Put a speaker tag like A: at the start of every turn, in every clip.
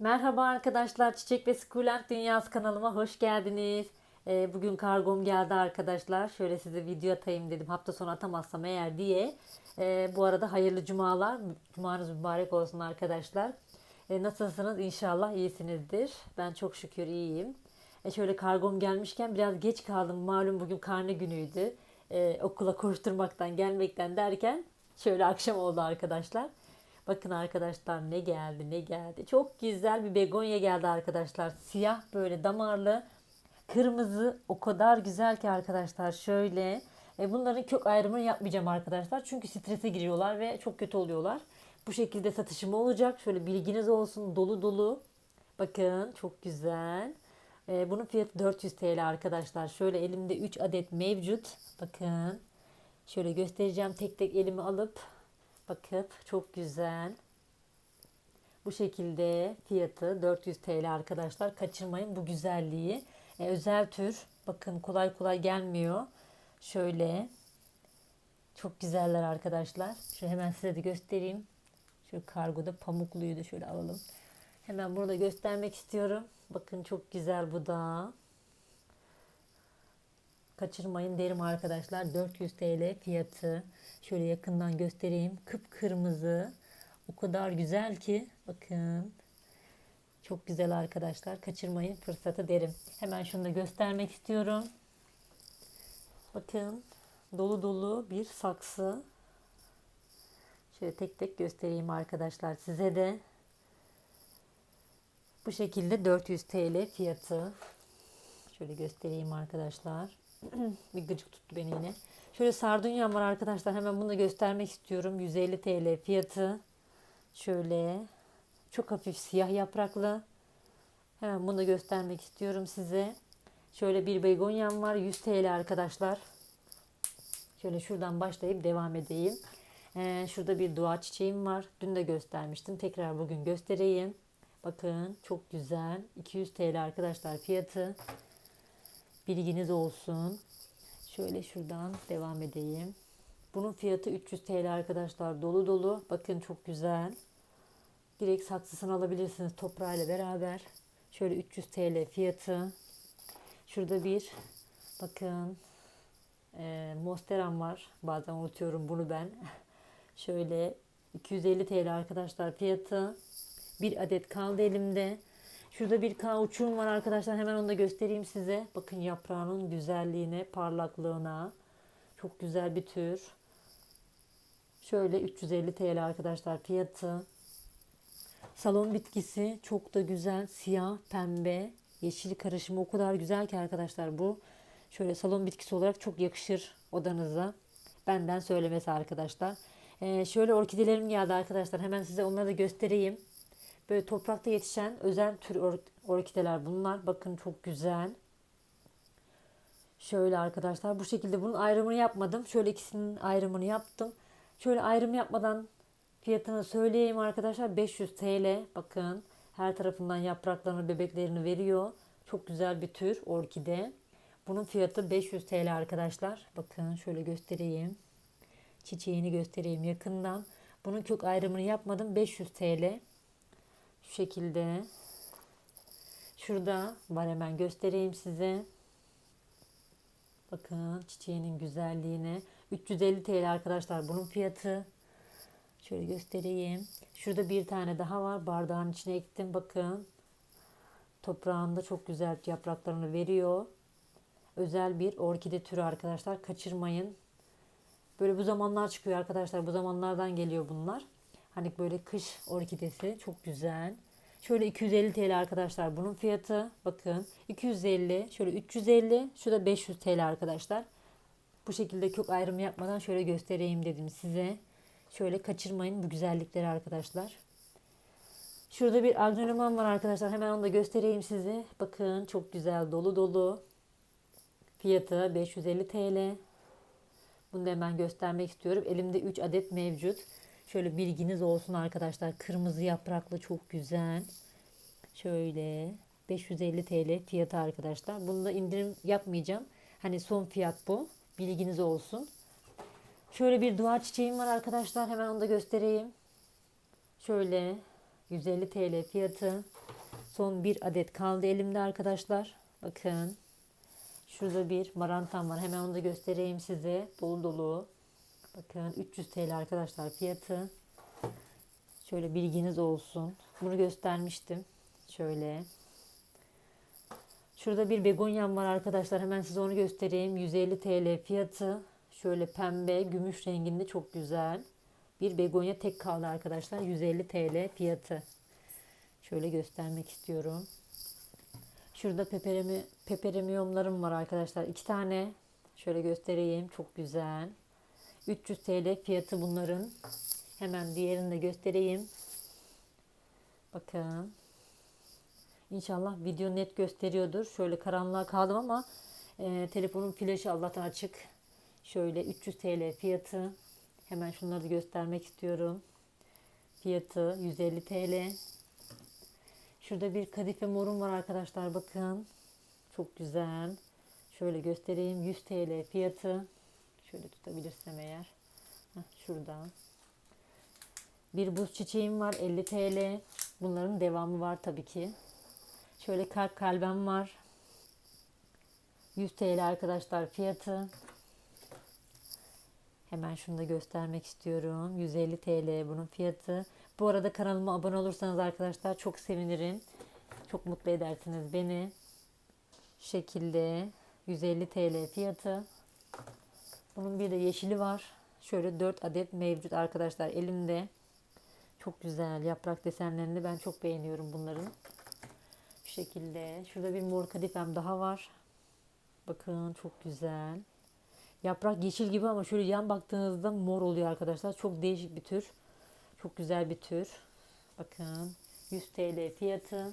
A: Merhaba arkadaşlar, Çiçek ve Sukulent Dünyası kanalıma hoş geldiniz. Ee, bugün kargom geldi arkadaşlar. Şöyle size video atayım dedim. Hafta sonu atamazsam eğer diye. Ee, bu arada hayırlı cumalar. Cumanız mübarek olsun arkadaşlar. Ee, nasılsınız? İnşallah iyisinizdir. Ben çok şükür iyiyim. E şöyle kargom gelmişken biraz geç kaldım. Malum bugün karne günüydü. Okula koşturmaktan, gelmekten derken şöyle akşam oldu arkadaşlar. Bakın arkadaşlar ne geldi ne geldi. Çok güzel bir begonya geldi arkadaşlar. Siyah böyle damarlı. Kırmızı o kadar güzel ki arkadaşlar şöyle. E bunların kök ayrımını yapmayacağım arkadaşlar. Çünkü strese giriyorlar ve çok kötü oluyorlar. Bu şekilde satışım olacak. Şöyle bilginiz olsun dolu dolu. Bakın çok güzel. E, bunun fiyatı 400 TL arkadaşlar. Şöyle elimde 3 adet mevcut. Bakın. Şöyle göstereceğim tek tek elimi alıp bakıp çok güzel. Bu şekilde fiyatı 400 TL arkadaşlar. Kaçırmayın bu güzelliği. E, özel tür. Bakın kolay kolay gelmiyor. Şöyle. Çok güzeller arkadaşlar. Şöyle hemen size de göstereyim. Şu kargoda pamukluydu. Şöyle alalım. Hemen burada göstermek istiyorum. Bakın çok güzel bu da. Kaçırmayın derim arkadaşlar. 400 TL fiyatı. Şöyle yakından göstereyim. Kıpkırmızı. O kadar güzel ki. Bakın. Çok güzel arkadaşlar. Kaçırmayın fırsatı derim. Hemen şunu da göstermek istiyorum. Bakın. Dolu dolu bir saksı. Şöyle tek tek göstereyim arkadaşlar size de. Bu şekilde 400 TL fiyatı. Şöyle göstereyim arkadaşlar. bir gıcık tuttu beni yine. Şöyle sardunyam var arkadaşlar. Hemen bunu göstermek istiyorum. 150 TL fiyatı. Şöyle çok hafif siyah yapraklı. Hemen bunu göstermek istiyorum size. Şöyle bir begonyam var. 100 TL arkadaşlar. Şöyle şuradan başlayıp devam edeyim. Ee, şurada bir dua çiçeğim var. Dün de göstermiştim. Tekrar bugün göstereyim. Bakın çok güzel. 200 TL arkadaşlar fiyatı. Bilginiz olsun. Şöyle şuradan devam edeyim. Bunun fiyatı 300 TL arkadaşlar. Dolu dolu. Bakın çok güzel. Direkt saksısını alabilirsiniz toprağıyla beraber. Şöyle 300 TL fiyatı. Şurada bir bakın e, Monsteram var. Bazen unutuyorum bunu ben. Şöyle 250 TL arkadaşlar fiyatı. Bir adet kaldı elimde. Şurada bir kauçuğum var arkadaşlar. Hemen onu da göstereyim size. Bakın yaprağının güzelliğine, parlaklığına. Çok güzel bir tür. Şöyle 350 TL arkadaşlar fiyatı. Salon bitkisi çok da güzel. Siyah, pembe, yeşil karışımı o kadar güzel ki arkadaşlar bu. Şöyle salon bitkisi olarak çok yakışır odanıza. Benden söylemesi arkadaşlar. Ee, şöyle orkidelerim geldi arkadaşlar. Hemen size onları da göstereyim. Böyle toprakta yetişen özel tür or orkideler bunlar. Bakın çok güzel. Şöyle arkadaşlar bu şekilde bunun ayrımını yapmadım. Şöyle ikisinin ayrımını yaptım. Şöyle ayrım yapmadan fiyatını söyleyeyim arkadaşlar. 500 TL. Bakın her tarafından yapraklarını, bebeklerini veriyor. Çok güzel bir tür orkide. Bunun fiyatı 500 TL arkadaşlar. Bakın şöyle göstereyim. Çiçeğini göstereyim yakından. Bunun kök ayrımını yapmadım. 500 TL. Şu şekilde. Şurada var hemen göstereyim size. Bakın çiçeğinin güzelliğine. 350 TL arkadaşlar bunun fiyatı. Şöyle göstereyim. Şurada bir tane daha var. Bardağın içine ektim. Bakın. Toprağında çok güzel yapraklarını veriyor. Özel bir orkide türü arkadaşlar. Kaçırmayın. Böyle bu zamanlar çıkıyor arkadaşlar. Bu zamanlardan geliyor bunlar. Hani böyle kış orkidesi çok güzel. Şöyle 250 TL arkadaşlar bunun fiyatı. Bakın 250, şöyle 350, şu da 500 TL arkadaşlar. Bu şekilde kök ayrımı yapmadan şöyle göstereyim dedim size. Şöyle kaçırmayın bu güzellikleri arkadaşlar. Şurada bir agnonoman var arkadaşlar. Hemen onu da göstereyim size. Bakın çok güzel dolu dolu. Fiyatı 550 TL. Bunu da hemen göstermek istiyorum. Elimde 3 adet mevcut. Şöyle bilginiz olsun arkadaşlar. Kırmızı yapraklı çok güzel. Şöyle 550 TL fiyatı arkadaşlar. Bunda indirim yapmayacağım. Hani son fiyat bu. Bilginiz olsun. Şöyle bir dua çiçeğim var arkadaşlar. Hemen onu da göstereyim. Şöyle 150 TL fiyatı. Son bir adet kaldı elimde arkadaşlar. Bakın. Şurada bir marantam var. Hemen onu da göstereyim size. Dolu dolu. Bakın 300 TL arkadaşlar fiyatı. Şöyle bilginiz olsun. Bunu göstermiştim. Şöyle. Şurada bir begonyam var arkadaşlar. Hemen size onu göstereyim. 150 TL fiyatı. Şöyle pembe, gümüş renginde çok güzel. Bir begonya tek kaldı arkadaşlar. 150 TL fiyatı. Şöyle göstermek istiyorum. Şurada peperemi, peperemiyomlarım var arkadaşlar. iki tane. Şöyle göstereyim. Çok güzel. 300 TL fiyatı bunların. Hemen diğerini de göstereyim. Bakın. İnşallah video net gösteriyordur. Şöyle karanlığa kaldım ama e, telefonun flaşı Allah'tan açık. Şöyle 300 TL fiyatı. Hemen şunları da göstermek istiyorum. Fiyatı 150 TL. Şurada bir kadife morum var arkadaşlar bakın. Çok güzel. Şöyle göstereyim. 100 TL fiyatı. Şöyle tutabilirsem eğer. Heh, şuradan. Bir buz çiçeğim var 50 TL. Bunların devamı var tabii ki. Şöyle kalp kalbem var. 100 TL arkadaşlar fiyatı. Hemen şunu da göstermek istiyorum. 150 TL bunun fiyatı. Bu arada kanalıma abone olursanız arkadaşlar çok sevinirim. Çok mutlu edersiniz beni. Şu şekilde 150 TL fiyatı. Bunun bir de yeşili var. Şöyle 4 adet mevcut arkadaşlar elimde. Çok güzel yaprak desenlerini ben çok beğeniyorum bunların. Şu şekilde. Şurada bir mor kadifem daha var. Bakın çok güzel. Yaprak yeşil gibi ama şöyle yan baktığınızda mor oluyor arkadaşlar. Çok değişik bir tür. Çok güzel bir tür. Bakın 100 TL fiyatı.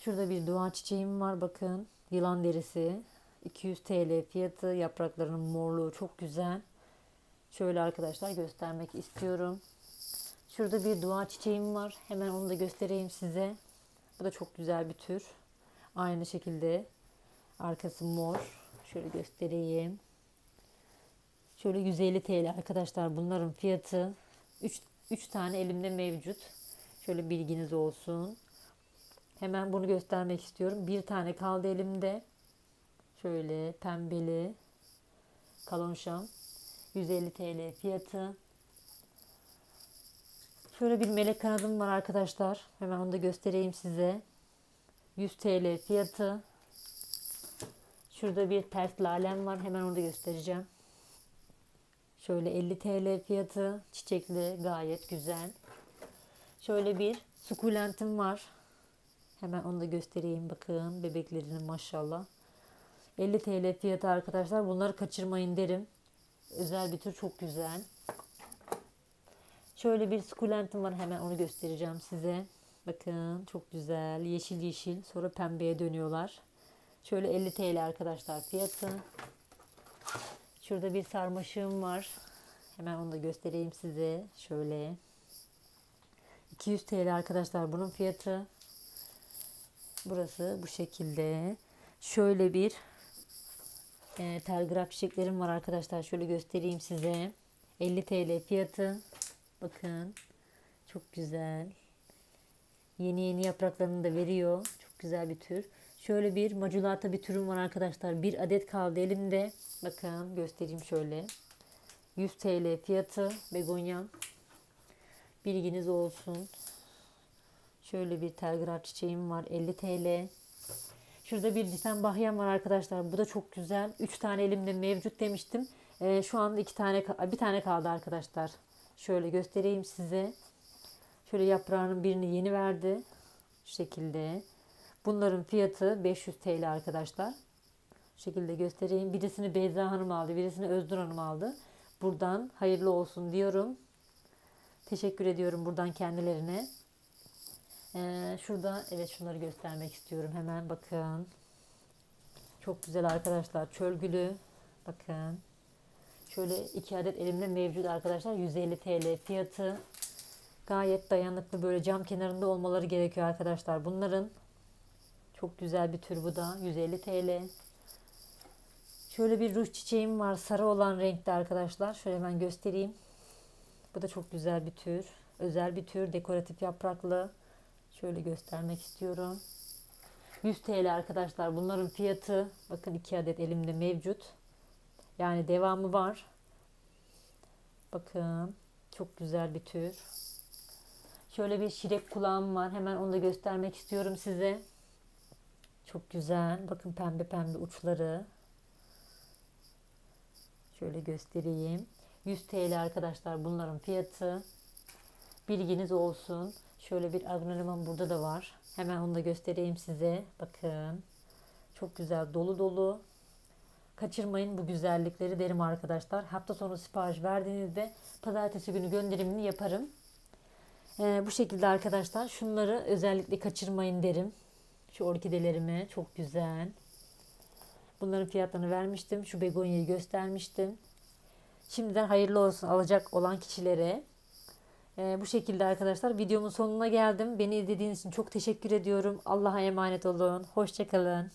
A: Şurada bir dua çiçeğim var bakın. Yılan derisi. 200 TL fiyatı. Yapraklarının morluğu çok güzel. Şöyle arkadaşlar göstermek istiyorum. Şurada bir dua çiçeğim var. Hemen onu da göstereyim size. Bu da çok güzel bir tür. Aynı şekilde arkası mor. Şöyle göstereyim. Şöyle 150 TL arkadaşlar bunların fiyatı 3, 3 tane elimde mevcut. Şöyle bilginiz olsun. Hemen bunu göstermek istiyorum. Bir tane kaldı elimde. Şöyle pembeli kalonşam. 150 TL fiyatı. Şöyle bir melek kanadım var arkadaşlar. Hemen onu da göstereyim size. 100 TL fiyatı. Şurada bir ters lalem var. Hemen onu da göstereceğim. Şöyle 50 TL fiyatı. Çiçekli gayet güzel. Şöyle bir sukulentim var. Hemen onu da göstereyim. Bakın bebeklerinin maşallah. 50 TL fiyatı arkadaşlar. Bunları kaçırmayın derim. Özel bir tür çok güzel. Şöyle bir sukulentim var. Hemen onu göstereceğim size. Bakın çok güzel. Yeşil yeşil. Sonra pembeye dönüyorlar. Şöyle 50 TL arkadaşlar fiyatı. Şurada bir sarmaşığım var. Hemen onu da göstereyim size. Şöyle. 200 TL arkadaşlar bunun fiyatı. Burası bu şekilde. Şöyle bir e, telgraf çiçeklerim var arkadaşlar. Şöyle göstereyim size. 50 TL fiyatı. Bakın. Çok güzel. Yeni yeni yapraklarını da veriyor. Çok güzel bir tür. Şöyle bir maculata bir türüm var arkadaşlar. Bir adet kaldı elimde. Bakın göstereyim şöyle. 100 TL fiyatı begonya. Bilginiz olsun. Şöyle bir telgraf çiçeğim var. 50 TL. Şurada bir difen bahyam var arkadaşlar. Bu da çok güzel. 3 tane elimde mevcut demiştim. Ee, şu anda iki tane bir tane kaldı arkadaşlar. Şöyle göstereyim size. Şöyle yaprağının birini yeni verdi. Şu şekilde. Bunların fiyatı 500 TL arkadaşlar. Şu şekilde göstereyim. Birisini Beyza Hanım aldı. Birisini Özgür Hanım aldı. Buradan hayırlı olsun diyorum. Teşekkür ediyorum buradan kendilerine. Ee, şurada evet şunları göstermek istiyorum. Hemen bakın. Çok güzel arkadaşlar. Çöl gülü. Bakın. Şöyle iki adet elimde mevcut arkadaşlar. 150 TL fiyatı. Gayet dayanıklı böyle cam kenarında olmaları gerekiyor arkadaşlar. Bunların çok güzel bir tür bu da. 150 TL. Şöyle bir ruh çiçeğim var. Sarı olan renkte arkadaşlar. Şöyle hemen göstereyim. Bu da çok güzel bir tür. Özel bir tür. Dekoratif yapraklı. Şöyle göstermek istiyorum. 100 TL arkadaşlar. Bunların fiyatı bakın 2 adet elimde mevcut. Yani devamı var. Bakın çok güzel bir tür. Şöyle bir şirek kulağım var. Hemen onu da göstermek istiyorum size. Çok güzel. Bakın pembe pembe uçları. Şöyle göstereyim. 100 TL arkadaşlar bunların fiyatı. Bilginiz olsun. Şöyle bir agronimam burada da var. Hemen onu da göstereyim size. Bakın. Çok güzel dolu dolu. Kaçırmayın bu güzellikleri derim arkadaşlar. Hafta sonu sipariş verdiğinizde pazartesi günü gönderimini yaparım. Ee, bu şekilde arkadaşlar şunları özellikle kaçırmayın derim. Şu orkidelerimi çok güzel. Bunların fiyatlarını vermiştim. Şu begonyayı göstermiştim. Şimdiden hayırlı olsun alacak olan kişilere. Ee, bu şekilde arkadaşlar videomun sonuna geldim. Beni izlediğiniz için çok teşekkür ediyorum. Allah'a emanet olun. Hoşçakalın.